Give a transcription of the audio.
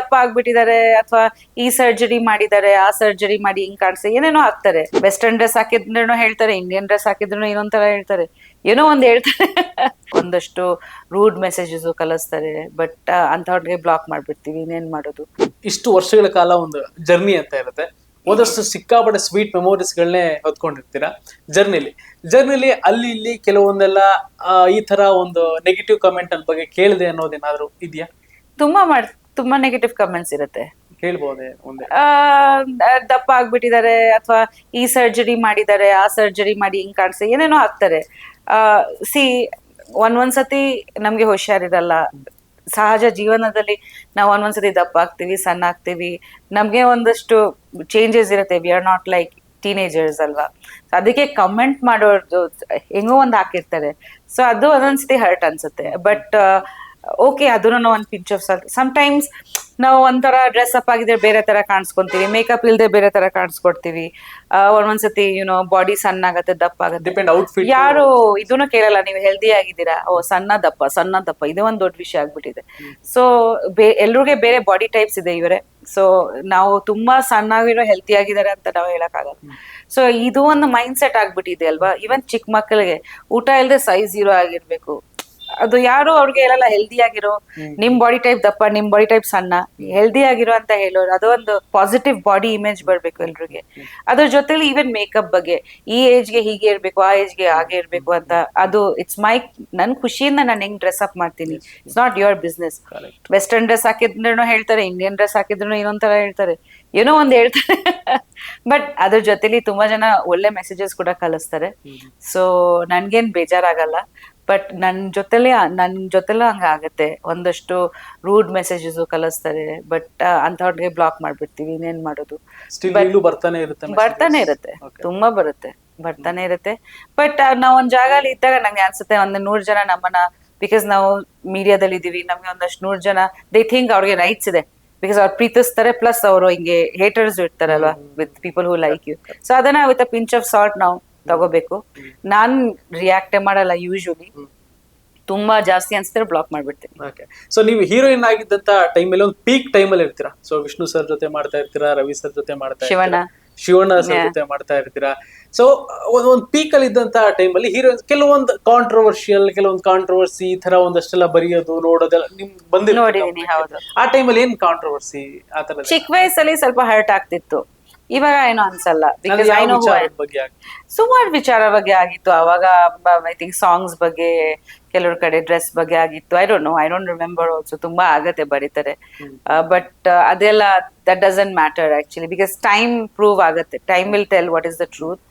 ದಪ್ಪ ಆಗ್ಬಿಟ್ಟಿದ್ದಾರೆ ಅಥವಾ ಈ ಸರ್ಜರಿ ಮಾಡಿದ್ದಾರೆ ಆ ಸರ್ಜರಿ ಮಾಡಿ ಹಿಂಗ್ ಕಾಣಿಸ್ತಾರೆ ಏನೇನೋ ಹಾಕ್ತಾರೆ. ವೆಸ್ಟರ್ನ್ ಡ್ರೆಸ್ ಹಾಕಿದ್ರು ಹೇಳ್ತಾರೆ ಇಂಡಿಯನ್ ಡ್ರೆಸ್ ಹಾಕಿದ್ರು ಇನ್ನೊಂದ್ ತರ ಹೇಳ್ತಾರೆ. ಏನೋ ಒಂದ್ ಹೇಳ್ತಾರೆ. ಒಂದಷ್ಟು ರೂಡ್ ಮೆಸೇಜಸ್ ಕಲಿಸ್ತಾರೆ ಬಟ್ ಅಂತವ್ರಿಗೆ ಬ್ಲಾಕ್ ಮಾಡ್ಬಿಡ್ತೀವಿ. ಇನ್ನೇನ್ ಮಾಡೋದು? ಇಷ್ಟು ವರ್ಷಗಳ ಕಾಲ ಒಂದು ಜರ್ನಿ ಅಂತ ಇರುತ್ತೆ. ಒಂದಷ್ಟು ಸಿಕ್ಕಾಪಟ್ಟೆ ಸ್ವೀಟ್ ಮೆಮೊರೀಸ್ಗಳನ್ನೇ ಹೊತ್ಕೊಂಡಿರ್ತೀರಾ? ಜರ್ನಿಲಿ ಜರ್ನಿಲಿ ಅಲ್ಲಿ ಇಲ್ಲಿ ಕೆಲವೊಂದೆಲ್ಲ ಈ ತರ ಒಂದು ನೆಗೆಟಿವ್ ಕಮೆಂಟ್ ಅಲ್ಲಿ ಬಗ್ಗೆ ಕೇಳಿದೆ ಅನ್ನೋದೇನಾದ್ರು ಇದೆಯಾ? ತುಂಬಾ ಮಾಡ್ ತುಂಬಾ ನೆಗೆಟಿವ್ ಕಮೆಂಟ್ಸ್ ಇರುತ್ತೆ. ಒಂದೇ? ಆ, ದಪ್ಪ ಆಗ್ಬಿಟ್ಟಿದ್ದಾರೆ ಅಥವಾ ಈ ಸರ್ಜರಿ ಮಾಡಿದ್ದಾರೆ ಆ ಸರ್ಜರಿ ಮಾಡಿ ಹಿಂಗ್ ಕಾಣಿಸ್ತಾರೆ ಏನೇನೋ ಹಾಕ್ತಾರೆ. ಸಿ ಒಂದ್ ಒಂದ್ಸತಿ ನಮ್ಗೆ ಹುಷಾರಿರಲ್ಲ ಸಹಜ ಜೀವನದಲ್ಲಿ ನಾವು ಒಂದೊಂದ್ಸತಿ ದಪ್ಪ ಆಗ್ತೀವಿ ಸಣ್ಣ ಆಗ್ತೀವಿ. ನಮ್ಗೆ ಒಂದಷ್ಟು ಚೇಂಜಸ್ ಇರುತ್ತೆ. We are not like teenagers ಅಲ್ವಾ. So ಅದಕ್ಕೆ ಕಮೆಂಟ್ ಮಾಡೋದು ಹೆಂಗೋ ಒಂದ್ ಹಾಕಿರ್ತಾರೆ. ಸೊ ಅದು ಒಂದೊಂದ್ಸತಿ ಹರ್ಟ್ ಅನ್ಸುತ್ತೆ. ಬಟ್ ಓಕೆ ಅದನ್ನು ಒಂದು ಪಿಂಚ್ ಆಫ್ ಸಾಲ್ಟ್ ಟೈಮ್ಸ್ ನಾವು ಒಂಥರ ಡ್ರೆಸ್ ಅಪ್ ಆಗಿದ್ರೆ ಬೇರೆ ತರ ಕಾಣಿಸ್ಕೊಂತೀವಿ. ಮೇಕಪ್ ಇಲ್ಲದೆ ಬೇರೆ ತರ ಕಾಣಿಸ್ಕೊಡ್ತೀವಿ. ಒಂದೊಂದ್ಸತಿ ಯುನೋ ಬಾಡಿ ಸಣ್ಣ ಆಗುತ್ತೆ ದಪ್ಪ ಆಗುತ್ತೆ ಯಾರು ಇದನ್ನು ಕೇಳಲ್ಲ. ನೀವು ಹೆಲ್ದಿ ಆಗಿದ್ದೀರಾ? ಓ ಸಣ್ಣ ದಪ್ಪ ಸಣ್ಣ ದಪ್ಪ. ಇದೇ ಒಂದು ದೊಡ್ಡ ವಿಷಯ ಆಗ್ಬಿಟ್ಟಿದೆ. ಸೊ ಬೇ ಎಲ್ರಿಗೆ ಬೇರೆ ಬಾಡಿ ಟೈಪ್ಸ್ ಇದೆ ಇವರೇ. ಸೊ ನಾವು ತುಂಬಾ ಸಣ್ಣಾಗಿರೋ ಹೆಲ್ತಿ ಆಗಿದ್ದಾರೆ ಅಂತ ನಾವು ಹೇಳಕ್ಕಾಗಲ್ಲ. ಸೊ ಇದು ಒಂದು ಮೈಂಡ್ ಸೆಟ್ ಆಗ್ಬಿಟ್ಟಿದೆ ಅಲ್ವಾ? ಇವನ್ ಚಿಕ್ಕ ಮಕ್ಕಳಿಗೆ ಊಟ ಇಲ್ಲದೆ ಸೈಜ್ ಇರೋ ಆಗಿರ್ಬೇಕು. ಅದು ಯಾರು ಅವ್ರಿಗೆ ಹೇಳಲ್ಲ ಹೆಲ್ದಿ ಆಗಿರೋ. ನಿಮ್ ಬಾಡಿ ಟೈಪ್ ದಪ್ಪ ನಿಮ್ ಬಾಡಿ ಟೈಪ್ ಸಣ್ಣ. ಹೆಲ್ದಿ ಆಗಿರೋ ಅಂತ ಹೇಳೋರು. ಅದು ಒಂದು ಪಾಸಿಟಿವ್ ಬಾಡಿ ಇಮೇಜ್ ಬರ್ಬೇಕು ಎಲ್ರಿಗೆ. ಅದ್ರ ಜೊತೆಲಿ ಈವನ್ ಮೇಕಪ್ ಬಗ್ಗೆ. ಈ ಏಜ್ಗೆ ಹೀಗೆ ಇರ್ಬೇಕು ಆ ಏಜ್ಗೆ ಹಾಗೆ ಇರ್ಬೇಕು ಅಂತ. ಅದು ಇಟ್ಸ್ ಮೈ ನನ್ ಖುಷಿಯಿಂದ ನಾನು ಹೆಂಗ್ ಡ್ರೆಸ್ ಅಪ್ ಮಾಡ್ತೀನಿ. It's not your business. Western dress ಹಾಕಿದ್ರು ಹೇಳ್ತಾರೆ ಇಂಡಿಯನ್ ಡ್ರೆಸ್ ಹಾಕಿದ್ರು ಇನ್ನೊಂದ್ ತರ ಹೇಳ್ತಾರೆ. ಏನೋ ಒಂದ್ ಹೇಳ್ತಾರೆ. ಬಟ್ ಅದ್ರ ಜೊತೆಲಿ ತುಂಬಾ ಜನ ಒಳ್ಳೆ ಮೆಸೇಜಸ್ ಕೂಡ ಕಲಿಸ್ತಾರೆ ಸೊ ನನ್ಗೇನ್ ಬೇಜಾರಾಗಲ್ಲ. ಬಟ್ ನನ್ ಜೊತೆಲೇ ನನ್ ಜೊತೆಲೂ ಹಂಗ ಆಗುತ್ತೆ. ಒಂದಷ್ಟು ರೂಡ್ ಮೆಸೇಜಸ್ ಕಲಿಸ್ತಾರೆ. ಬಟ್ ಅಂಥವ್ರಿಗೆ ಬ್ಲಾಕ್ ಮಾಡ್ಬಿಡ್ತೀವಿ. ಇನ್ನೇನ್ ಮಾಡೋದು? ಬರ್ತಾನೆ ಇರುತ್ತೆ ಬರ್ತಾನೆ ಇರುತ್ತೆ. ತುಂಬಾ ಬರುತ್ತೆ. ಬರ್ತಾನೆ ಇರುತ್ತೆ. ಬಟ್ ನಾವ್ ಒಂದ್ ಜಾಗದಲ್ಲಿ ಇದ್ದಾಗ ನಂಗೆ ಅನ್ಸುತ್ತೆ ಒಂದ್ ನೂರ್ ಜನ ನಮ್ಮನ್ನ ಬಿಕಾಸ್ ನಾವು ಮೀಡಿಯಾದಲ್ಲಿ ಇದೀವಿ ನಮ್ಗೆ ಒಂದಷ್ಟು ನೂರ್ ಜನ ದೇ ಥಿಂಕ್ ಅವ್ರಿಗೆ ರೈಟ್ಸ್ ಇದೆ. ಬಿಕಾಸ್ ಅವ್ರು ಪ್ರೀತಿಸ್ತಾರೆ ಪ್ಲಸ್ ಅವರು ಹಿಂಗೆ haters ಇರ್ತಾರಲ್ವಾ with people who like you so ಅದನ್ನ with a pinch of salt ನಾವು ತಗೋಬೇಕು. ನಾನ್ ರಿಯಾಕ್ಟ್ ಮಾಡಲ್ಲ ಯೂಶುವಲಿ ತುಂಬಾ ಜಾಸ್ತಿ ಅನ್ಸಿದ್ರೆ ಬ್ಲಾಕ್ ಮಾಡ್ಬಿಡ್ತೀನಿ. ಓಕೆ ಸೊ ನೀವು ಹೀರೋಯಿನ್ ಆಗಿದ್ದಂತ ಟೈಮ್ ಅಲ್ಲಿ ಒಂದು ಪೀಕ್ ಟೈಮ್ ಅಲ್ಲಿ ಇರ್ತೀರಾ? ಸೊ ವಿಷ್ಣು ಸರ್ ಜೊತೆ ಮಾಡ್ತಾ ಇರ್ತೀರಾ ರವಿ ಸರ್ ಜೊತೆ ಮಾಡ್ತಾ ಶಿವಣ್ಣ. ಶಿವಣ್ಣ ಸರ್ ಜೊತೆ ಮಾಡ್ತಾ ಇರ್ತೀರಾ? ಸೊ ಒಂದು ಪೀಕ್ ಅಲ್ಲಿ ಇದ್ದಂತ ಟೈಮ್ ಅಲ್ಲಿ ಹೀರೋಯಿನ್ ಕೆಲವೊಂದು ಕಾಂಟ್ರವರ್ಷಿಯಲ್ ಕೆಲವೊಂದು ಕಾಂಟ್ರವರ್ಸಿ ಈ ತರ ಒಂದಷ್ಟೆಲ್ಲ ಬರೆಯೋದು ನೋಡೋದೆಲ್ಲ ನಿಮ್ ಬಂದಿರೋ ನೋಡಿದೀನಿ ಹೌದು. ಆ ಟೈಮಲ್ಲಿ ಏನ್ ಕಾಂಟ್ರವರ್ಸಿ ಆ ತರ ಚಿಕ್ಕ ವಯಸ್ಸಲ್ಲಿ ಸ್ವಲ್ಪ ಹರ್ಟ್ ಆಗ್ತಿತ್ತು. ಇವಾಗ ಏನೋ ಅನ್ಸಲ್ಲ ಬಿಕಾಸ್ ಐ ನೋ ಬಗ್ಗೆ ಆಗ್- ಸುಮಾರು ವಿಚಾರ ಬಗ್ಗೆ ಆಗಿತ್ತು ಅವಾಗ ಐ ಥಿಂಕ್ ಸಾಂಗ್ಸ್ ಬಗ್ಗೆ ಕೆಲವ್ರ ಕಡೆ ಡ್ರೆಸ್ ಬಗ್ಗೆ ಆಗಿತ್ತು I don't know I don't remember also ತುಂಬಾ ಆಗತ್ತೆ ಬರೀತಾರೆ. ಬಟ್ ಅದೆಲ್ಲ that doesn't matter actually because time prove ಆಗುತ್ತೆ time will tell what is the truth